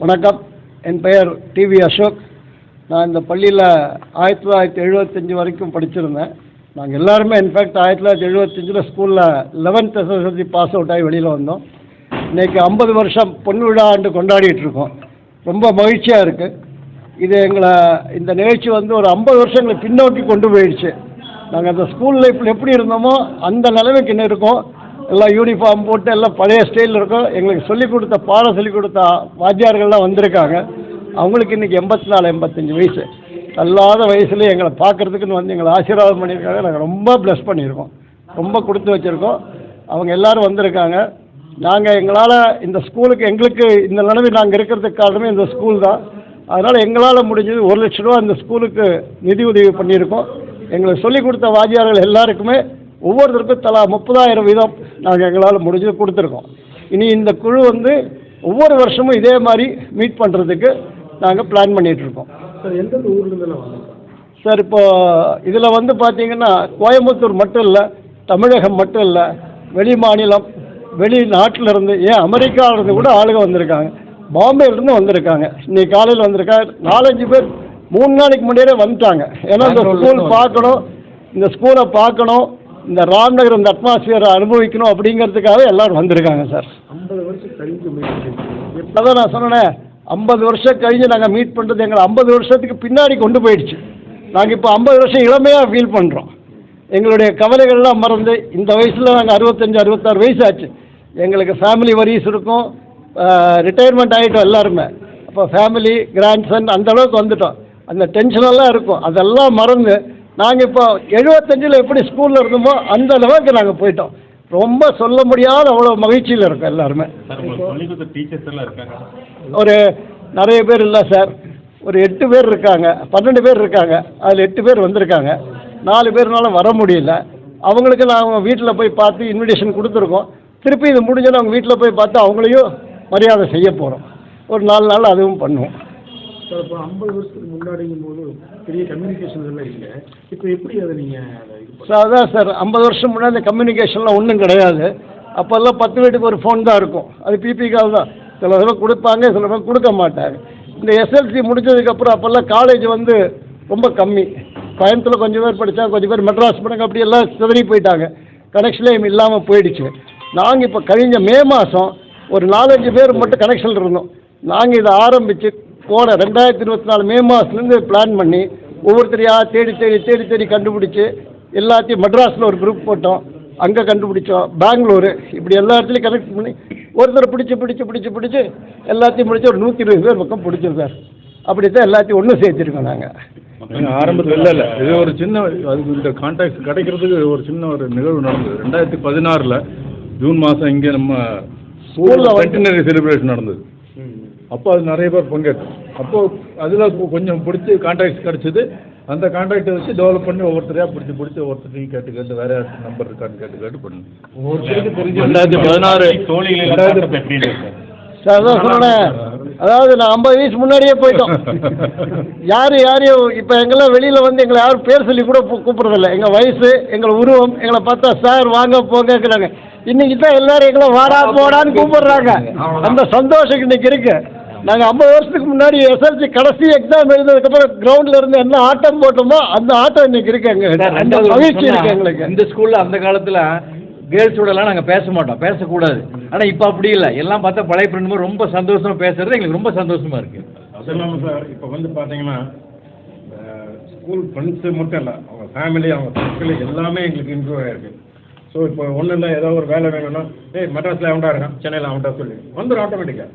வணக்கம். என் பெயர் டிவி அசோக். நான் இந்த பள்ளியில் ஆயிரத்தி தொள்ளாயிரத்தி எழுபத்தஞ்சு வரைக்கும் படிச்சிருந்தேன். நாங்கள் எல்லாருமே இன்ஃபேக்ட் ஆயிரத்தி தொள்ளாயிரத்தி எழுபத்தஞ்சில் ஸ்கூலில் லெவன்த் எஸ்எஸ்எல்சி பாஸ் அவுட் ஆகி வெளியில் வந்தோம். இன்றைக்கி ஐம்பது வருஷம் பொன் விழா ஆண்டு கொண்டாடிட்டு இருக்கோம். ரொம்ப மகிழ்ச்சியாக இருக்குது இது எங்களை இந்த நிகழ்ச்சி வந்து ஒரு ஐம்பது வருஷங்களை பின்னோக்கி கொண்டு போயிடுச்சு. நாங்கள் அந்த ஸ்கூல் லைஃப்பில் எப்படி இருந்தோமோ அந்த நிலைமைக்கு இன்னும் இருக்கோம். எல்லாம் யூனிஃபார்ம் போட்டு எல்லாம் பழைய ஸ்டைலில் இருக்கோம். எங்களுக்கு சொல்லிக் கொடுத்த பாடம் சொல்லிக் கொடுத்த வாத்தியார்கள்லாம் வந்திருக்காங்க. அவங்களுக்கு இன்றைக்கி எண்பத்தி நாலு எண்பத்தஞ்சு வயசு. தள்ளாத வயசுல எங்களை பார்க்கறதுக்குன்னு வந்து எங்களை ஆசீர்வாதம் பண்ணியிருக்காங்க. நாங்கள் ரொம்ப ப்ளஸ் பண்ணியிருக்கோம். ரொம்ப கொடுத்து வச்சுருக்கோம். அவங்க எல்லாரும் வந்திருக்காங்க. நாங்கள் எங்களால் இந்த ஸ்கூலுக்கு எங்களுக்கு இந்த நிலவு நாங்கள் இருக்கிறதுக்கு காரணமே இந்த ஸ்கூல் தான். அதனால் எங்களால் முடிஞ்சது ஒரு லட்ச ரூபா இந்த ஸ்கூலுக்கு நிதி உதவி பண்ணியிருக்கோம். எங்களுக்கு சொல்லிக் கொடுத்த வாத்தியார்கள் எல்லாருக்குமே ஒவ்வொருத்தருக்கும் தலா முப்பதாயிரம் வீதம் நாங்கள் எங்களால் முடிஞ்சது கொடுத்துருக்கோம். இனி இந்த குழு வந்து ஒவ்வொரு வருஷமும் இதே மாதிரி மீட் பண்ணுறதுக்கு நாங்கள் பிளான் பண்ணிகிட்ருக்கோம் சார் எந்தெந்த சார் இப்போ இதில் வந்து பார்த்தீங்கன்னா கோயம்புத்தூர் மட்டும் இல்லை தமிழகம் மட்டும் இல்லை வெளி மாநிலம் வெளி நாட்டில் இருந்து ஏன் அமெரிக்காவில இருந்து கூட ஆளுங்க வந்திருக்காங்க. பாம்பேல இருந்து வந்திருக்காங்க. இன்னைக்கு காலையில் வந்திருக்காங்க. நாலஞ்சு பேர் மூணு நாளைக்கு முன்னாடியே வந்துட்டாங்க. ஏன்னா இந்த ஸ்கூல் பார்க்கணும். இந்த ஸ்கூலை பார்க்கணும். இந்த ராம்நகர் இந்த அட்மாஸ்பியரை அனுபவிக்கணும் அப்படிங்கிறதுக்காக எல்லாரும் வந்திருக்காங்க சார். ஐம்பது வருஷம் கழிஞ்சு அதான் நான் சொன்னேனே ஐம்பது வருஷம் கழிஞ்சு நாங்கள் மீட் பண்ணுறது எங்களை ஐம்பது வருஷத்துக்கு பின்னாடி கொண்டு போயிடுச்சு. நாங்கள் இப்போ ஐம்பது வருஷம் இளமையாக ஃபீல் பண்ணுறோம் எங்களுடைய கவலைகள்லாம் மறந்து இந்த வயசில் நாங்கள் அறுபத்தஞ்சு அறுபத்தாறு வயசு ஆச்சு. எங்களுக்கு ஃபேமிலி வரிஸ் இருக்கும். ரிட்டையர்மெண்ட் ஆகிட்டோம் எல்லாருமே. அப்போ ஃபேமிலி கிராண்ட்சன் அந்த அளவுக்கு வந்துட்டோம். அந்த டென்ஷனெல்லாம் இருக்கும். அதெல்லாம் மறந்து நாங்கள் இப்போ எழுபத்தஞ்சில் எப்படி ஸ்கூலில் இருந்தோமோ அந்த அளவுக்கு நாங்கள் போயிட்டோம். ரொம்ப சொல்ல முடியாத அவ்வளோ மகிழ்ச்சியில் இருக்கோம் எல்லாருமே. ஒரு நிறைய பேர் இல்லை சார். ஒரு எட்டு பேர் இருக்காங்க. பன்னெண்டு பேர் இருக்காங்க. அதில் எட்டு பேர் வந்திருக்காங்க. நாலு பேர்னால வர முடியல. அவங்களுக்கு நாங்கள் வீட்டில் போய் பார்த்து இன்விடேஷன் கொடுத்துருக்கோம். திருப்பி இது முடிஞ்சோன்னு அவங்க வீட்டில் போய் பார்த்து அவங்களையும் மரியாதை செய்ய போகிறோம் ஒரு நாலு நாள் அதுவும் பண்ணுவோம். சார் இப்போ ஐம்பது வருஷத்துக்கு முன்னாடிங்கும் போது பெரிய கம்யூனிகேஷன் எல்லாம் இல்லை. இப்போ எப்படி அதை நீங்கள் அதான் சார். ஐம்பது வருஷம் முன்னாடி இந்த கம்யூனிகேஷன்லாம் ஒன்றும் கிடையாது. அப்போல்லாம் பத்து வீட்டுக்கு ஒரு ஃபோன் தான் இருக்கும். அது பிபி கால் தான். சில தடவை கொடுப்பாங்க சில தடவை கொடுக்க மாட்டாங்க. இந்த எஸ்எல்சி முடிஞ்சதுக்கப்புறம் அப்போல்லாம் காலேஜ் வந்து ரொம்ப கம்மி. கோயம்புத்தூரில் கொஞ்சம் பேர் படித்தா கொஞ்சம் பேர் மெட்ராஸ் போனாங்க அப்படி எல்லாம் சிதறி போயிட்டாங்க. கனெக்ஷன்லேயும் இல்லாமல் போயிடுச்சு. நாங்கள் இப்போ கழிஞ்ச மே மாதம் ஒரு நாலஞ்சு பேர் மட்டும் கனெக்ஷன் இருந்தோம். நாங்கள் இதை ஆரம்பித்து போன ரெண்டாயிரத்தி இருபத்தி நாலு மே மாதத்துலேருந்து பிளான் பண்ணி ஒவ்வொருத்தரையா தேடி தேடி தேடி தேடி கண்டுபிடிச்சி எல்லாத்தையும் மெட்ராஸில் ஒரு குரூப் போட்டோம். அங்கே கண்டுபிடிச்சோம். பெங்களூரு. இப்படி எல்லா இடத்துலையும் கனெக்ட் பண்ணி ஒருத்தர் பிடிச்சி பிடிச்சி பிடிச்சி பிடிச்சி எல்லாத்தையும் பிடிச்சி ஒரு நூற்றி இருபது பேர் பக்கம் பிடிச்சோம் சார் அப்படி தான் எல்லாத்தையும் ஒன்று சேர்த்துருக்கோம் நாங்கள் ஆரம்பத்தில் இல்லை இல்லை. இது ஒரு சின்ன அதுக்கு இந்த கான்டாக்ட் கிடைக்கிறதுக்கு ஒரு சின்ன ஒரு நிகழ்வு நடந்தது. ரெண்டாயிரத்தி பதினாறில் ஜூன் மாதம் இங்கே நம்ம ஸ்கூலில் சென்டினரி செலிப்ரேஷன் நடந்தது. அப்போ அது நிறைய பேர் பங்கேற்றோம். அப்போ அதில் கொஞ்சம் பிடிச்சி கான்டாக்ட்ஸ் கிடச்சிது. அந்த கான்டாக்டை வச்சு டெவலப் பண்ணி ஒவ்வொருத்தரையாக பிடிச்சி பிடிச்சி ஒவ்வொருத்தரையும் கேட்டு கேட்டு வேற யாருக்கு நம்பர் இருக்கான்னு கேட்டு கேட்டு பண்ணு. ஒவ்வொருத்தருக்கு தெரிஞ்ச ரெண்டாயிரத்தி பதினாறு சார் அதான் சொன்னேன். அதாவது நான் ஐம்பது வயசு முன்னாடியே போயிட்டோம். யார் யாரையும் இப்போ எங்கெல்லாம் வெளியில் வந்து எங்களை யாரும் பேர் சொல்லி கூட கூப்பிடுறதில்ல. எங்கள் வயசு எங்களை உருவம் எங்களை பார்த்தா சார் வாங்க போங்கங்கிறாங்க இன்னைக்கு தான் எல்லாரும் எங்களை வாடா போடான்னு கூப்பிடுறாங்க. அந்த சந்தோஷம் இன்னைக்கு இருக்கு. நாங்கள் ஐம்பது வருஷத்துக்கு முன்னாடி எஸ்எல்சி கடைசி எக்ஸாம் எழுதுனதுக்கப்புறம் கிரவுண்டில் இருந்து என்ன ஆட்டம் போட்டோமோ அந்த ஆட்டம் இன்னைக்கு இருக்கு எங்க மகிழ்ச்சி இருக்கு எங்களுக்கு. இந்த ஸ்கூல்ல அந்த காலத்துல கேர்ள்ஸோடலாம் நாங்க பேச மாட்டோம் பேசக்கூடாது. ஆனா இப்ப அப்படி இல்ல. எல்லாம் பார்த்தா பழைய ஃப்ரெண்ட் ரொம்ப சந்தோஷமா பேசுறது எங்களுக்கு ரொம்ப சந்தோஷமா இருக்கு. அது இல்லாமல் சார் இப்போ வந்து பார்த்தீங்கன்னா ஸ்கூல் ஃப்ரெண்ட்ஸு மட்டும் இல்லை அவங்க ஃபேமிலி அவங்க சர்க்கிள் எல்லாமே எங்களுக்கு இம்ப்ரூவ் ஆகிருக்கு ஸோ இப்போ ஒன்றும் இல்லை ஏதோ ஒரு வேலை வேணும்னா ஏய் மெட்ராஸில் அவன்டா இருக்கான் சென்னையில் அவன்டா சொல்லி. வந்துடும் ஆட்டோமேட்டிக்காக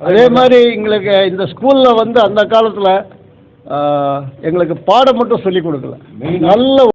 அதே மாதிரி எங்களுக்கு இந்த ஸ்கூலில் வந்து அந்த காலத்தில் எங்களுக்கு பாடம் மட்டும் சொல்லி கொடுக்கல. நல்ல